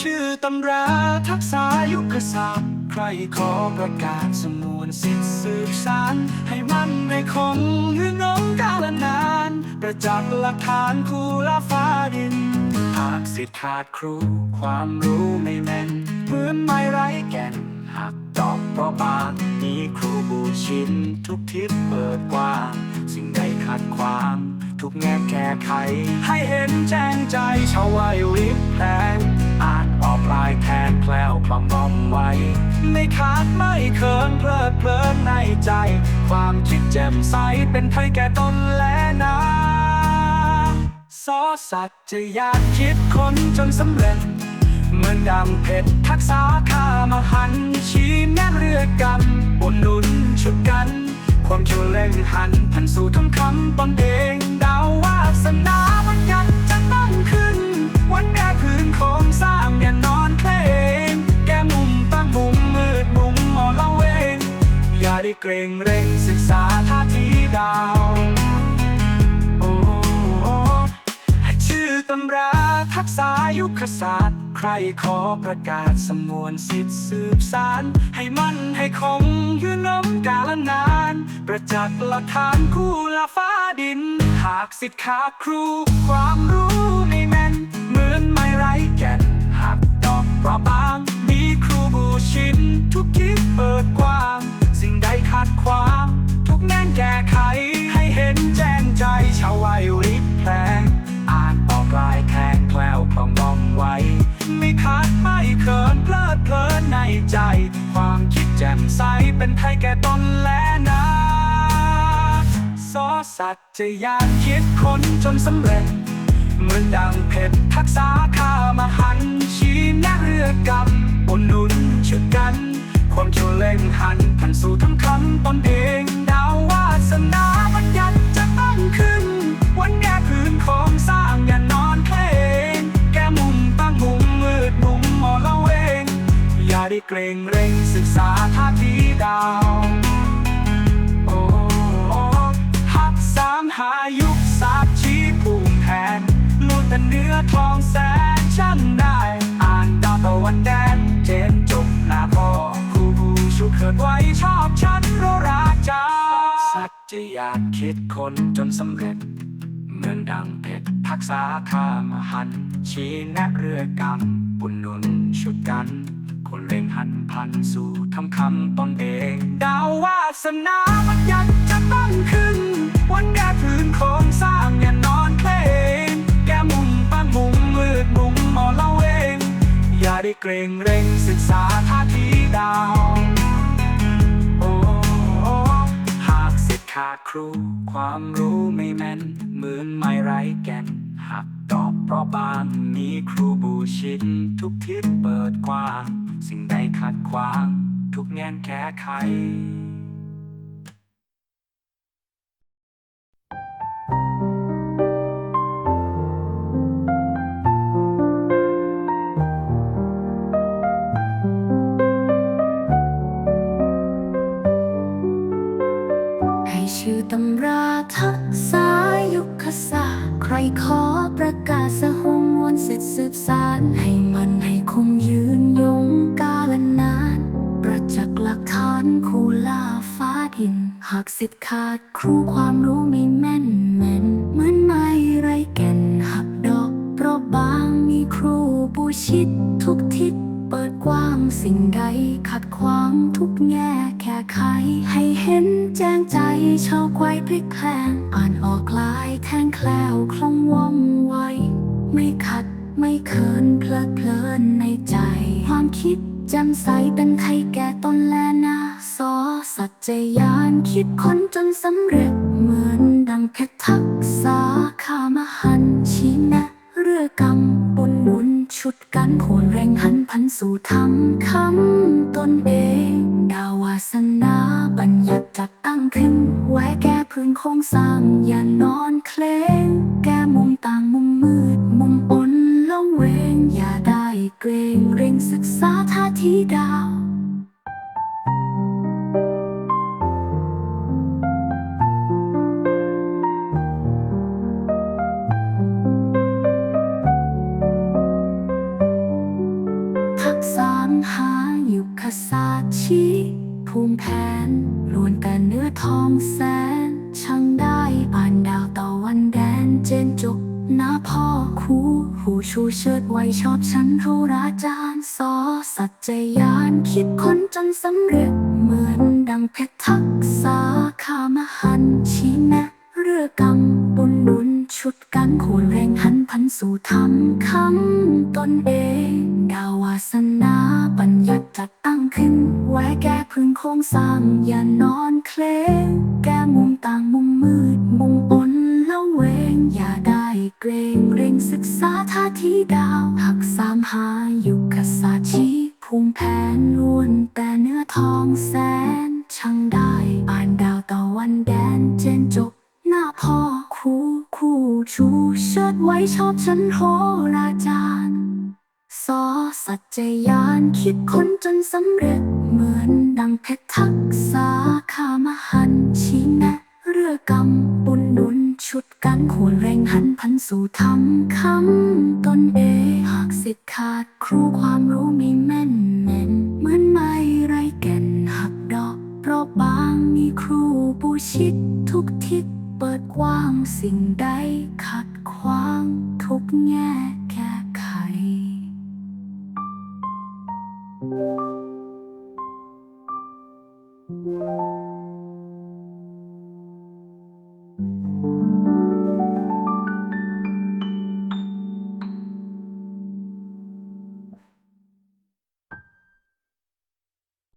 ชื่อตำราทักษะยุคศาสตร์ใครขอประกาศสมวนสิทธิสืบสาร ให้มันไม่คงหรือน้องกาลนาน ประจักษ์หลักฐานคูลาฟ้าดิน หากสิทธิ์ขาดครู ความรู้ไม่แม่นเหมือนไม้ไร้แก่นหากดอกเปราะบางมีครูบูชิน ทุกทิศเปิดกว้างสิ่งใดขัดขวางทุกแง่แก้ไข ให้เห็นแจ้งใจชาววัยริบแพลงอ่านออก ลายแทนแคล้วความอมไว้ ไม่ขาดไม่เคินเพลิดเพลินในใจ ความคิดแจ่มใสเป็นไทยแก่ตนและนาซอสัตว์จะอยากคิดคนจนสำเร็จเหมือนดังเพชรทักษาข้ามาหัน ชี้แนะเรือกรรมอุดหนุนชุดกัน ความชั่วเล่งหัน พันสู่ทองคำตนเองดาววาสนาวันยันจะต้องขึ้น วันแรกพื้นโคร ได้เกรงเร่งศึกษาท่าทีดาวโอ้โอ้ชื่อตำราทักษะยุคศาสตร์ ใครขอประกาศสมวนสิทธิสืบสาร ให้มั่นให้คงยืนล้มกาลนาน ประจักษ์หลักฐานคู่ละฟ้าดิน หากสิทธิ์ขาดครู ความรู้ไม่แม่น เหมือนไม่ไร้แก่นหากดอกเปราะบาง ความคิดแจ่มใสเป็นไทยแก่ตนและนาซอสัตว์จะอยากคิดค้นจนสำเร็จ เหมือนดังเพชรทักษาข้ามาหันชี้แนะเรือกรรมอุดหนุนช่วยกัน ความชั่วเล่งหันพันสู่ทั้งคำตนเองดาววาสนาวันยันจะต้องขึ้น วันแก่พื้นของสร้างอย่านอนเพลงแก้มุมตั้งมุมมืดมุมหมอละเวง อย่าได้เกรงเร งศึกษาท่าทีดาวโอ้หักสามหายุคสาบชี้ภูมิแทนลูดแต่เนื้อทองแสนช่างได้ อ่านดาวตะวันแดนเจนจุกหน้าพ่อครูบูชุกเขิดไว้ชอบฉันเพราจ้าสัตว์จะอยากคิดคนจนสำเร็จเหมือนดังเพชรทักษาขามหัน ชี้แนะเรือกรรมบุญนุนชุดกัน คนเล่งหัน พันสู่ทำคำตนเองดาววาสนามันยันจะตั้งขึ้น วันแก่พื้นโครงสร้างอย่านอนเพลง แก้มุมป้ามุมมืดมุมหมอลเวงอย่าได้เกรงเร่งศึกษาท่าทีดาวโอ้หากสิทธิ์ขาดครู ความรู้ไม่แม่นเหมือนไม่ไร้แก่น หากดอกเพราะบางมีครูบูชินทุกทิศเปิดกว้าง สิ่งใดขัดขวาง ทุกแง่นแก้ไข ตำราทักษะยุคศาสตร์ ใครขอประกาศสหงวนเสร็จสืบสารให้มันให้คงยืนยงกาลนาน ประจักษ์หลักฐานคูลาฟ้าดิน หากสิทธิ์ขาดครูความรู้ไม่แม่นแม่นเหมือนไม่ไรแก่นหักดอกเปราะบางมีครูปูชิดทุกทิศ เปิดกว้างสิ่งใดขัดขวางทุกแง่แค่ไข ให้เห็นแจ้งใจชาวไกวพลิกแพลงอ่านออกลายแทงแคล้วคล่องว่องไว ไม่ขัดไม่เขินเพลิดเพลินในใจ ความคิดแจ่มใสเป็นไทยแก่ตนและนาซอสัจจยานคิดค้นจนสำเร็จเหมือนดังเพชร งสร้างอย่านอนเคลงแก้มุมต่างมุมมืด มุมอ่อนละเวงอย่าได้เกรงเร่งศึกษาท่าทีดาวทังหายุคศาชีภูมิแผนล้วนแต่เนื้อทองแสน ช่างได้อ่านดาวต่อวันแดนเจนจุกน้าพ่อคู่หูชูเชิดไว้ชอบฉันโทราจารย์สอสัจจยานคิดค้นจนสำเร็จ เหมือนดังเพชรทักษาขามหันชี้แนะเรือกำบุญนุนชุดกันขูนแรงหันพันสู่ธรรมคำตนเองดาววาสนา จัดตั้งขึ้น ไว้แก้พึงโครงสร้าง อย่านอนเคลงแก้มุมต่างมุมมืด มุมอนละเวง อย่าได้เกรงเร่งศึกษาท่าทีดาว หักสามหาอยุคศาสตร์ชี้ภูมิแผนล้วนแต่เนื้อทองแสน ช่างได้อ่านดาวต่อวันแดนเจนจบหน้าพ่อคู่คู่ชูเชิดไว้ชอบฉันโหราจารย์ สอสัจจยานคิดค้นจนสำเร็จ เหมือนดังเพชรทักษาขามหันต์ชี้แนะเรือกำบุญนุนชุดกันขวนแรงหันพันสู่ธรรมคำตนเองหากสิทธิ์ขาดครูความรู้มีแม่นแม่นเหมือนไม่ไรแก่นหักดอก เพราะบางมีครูปูชิดทุกทิศเปิดกว้างสิ่งใดขัดขวางทุกแง่